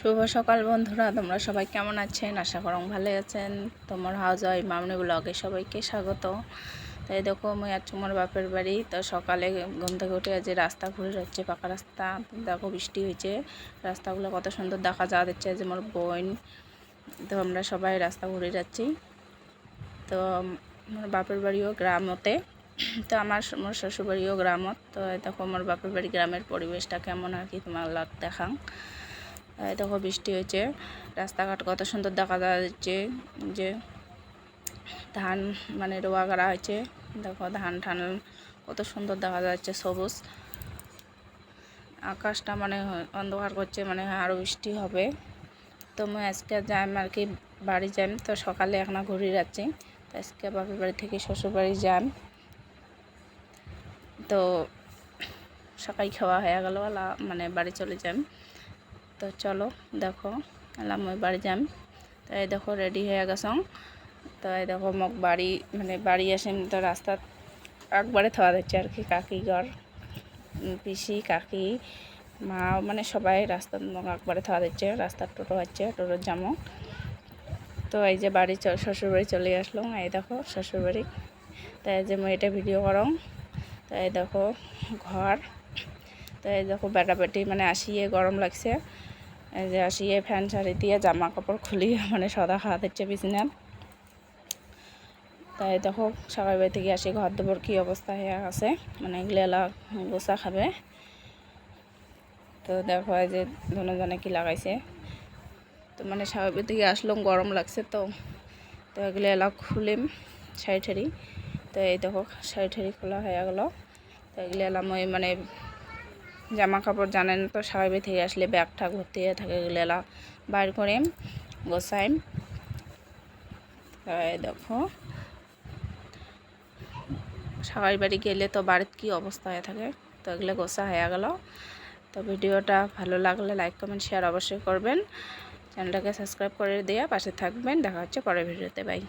শুভ সকাল বন্ধুরা, তোমরা সবাই কেমন আছেন? আশা করং ভালো আছেন। তোমার হাউস ওয়াইফ মামনি ব্লগে সবাইকে স্বাগত। তাই দেখো, আমি আছি আমার বাপের বাড়ি। তো সকালে ঘুম থেকে উঠে যে রাস্তা ঘুরে যাচ্ছে পাকা রাস্তা, দেখো বৃষ্টি হয়েছে। রাস্তাগুলো কত সুন্দর দেখা যাওয়া যাচ্ছে যে আমার বোন। তো আমরা সবাই রাস্তা ঘুরে যাচ্ছি। তো আমার বাপের বাড়িও গ্রামতে। তো আমার আমার শ্বশুরবাড়িও গ্রামত। তো দেখো, আমার বাপের বাড়ি গ্রামের পরিবেশটা কেমন আর কি, তোমার লাগ দেখাং। এই দেখো বৃষ্টি হয়েছে। রাস্তাঘাট কত সুন্দর দেখা যাচ্ছে যে ধান মানে রোয়া করা হয়েছে। দেখো ধান ঠান কত সুন্দর দেখা যাচ্ছে সবুজ। আকাশটা মানে অন্ধকার করছে মানে আরও বৃষ্টি হবে। তো আমি আজকে যাই আর কি বাড়ি যাই তো সকালে এখন ঘুরে যাচ্ছি। তো আজকে বাপের বাড়ি থেকে শ্বশুর বাড়ি যান তো সকাল খাওয়া হয়ে গেল মানে বাড়ি চলে যান তো চলো, দেখো, এলাম, ওই বাড়ি যাম। তো এই দেখো রেডি হয়ে গেছং। তো এই দেখো, মোক বাড়ি মানে বাড়ি আসেন তো রাস্তা একবারে থাওয়া যাচ্ছে আর কি, কাকি ঘর, পিসি, কাকি মা মানে সবাই রাস্তার মোক একবারে থাওয়া যাচ্ছে রাস্তার টোটো হচ্ছে টোটোর জামো তো এই যে বাড়ি শ্বশুরবাড়ি চলে আসলাম, এই দেখো, শ্বশুরবাড়ি। তাই যে মই এটা ভিডিও করং। তো এই দেখো, ঘর তো এই দেখো বেটা বেটি মানে আসিয়ে গরম লাগছে। এই যে আসিয়ে ফ্যান শাড়ি দিয়ে জামা কাপড় খুলি মানে সদা খাওয়া দিচ্ছে বিছনার। তাই দেখো সবাই বাড়ি থেকে আসি, ঘর দেবর কী অবস্থা হয়ে আছে? মানে এগুলো গোসা খাবে। তো দেখো এই যে দুজনে কি লাগাইছে। তো মানে সবাই বাড়ি থেকে আসলাম গরম লাগছে তো। তো এগুলো এলাক খুলিম শাড়ি ঠাড়ি। তো এই দেখো শাড়ি ঠাড়ি খোলা হয়ে গেলো। তো এগুলো এলাম ওই মানে জামা কাপড় জানেন তো স্বাভাবিক থেকে আসলে ব্যাগটা ঘুরতে থাকে এগুলো বাইর করে গোসাইম দেখো। সবাই বাড়ি গেলে তো বাড়ির কী অবস্থা হয়ে থাকে, তো এগুলো গোসা হয়ে গেল। তো ভিডিওটা ভালো লাগলে লাইক কমেন্ট শেয়ার অবশ্যই করবেন। চ্যানেলটাকে সাবস্ক্রাইব করে দিয়ে পাশে থাকবেন। দেখা হচ্ছে পরের ভিডিওতে। বাই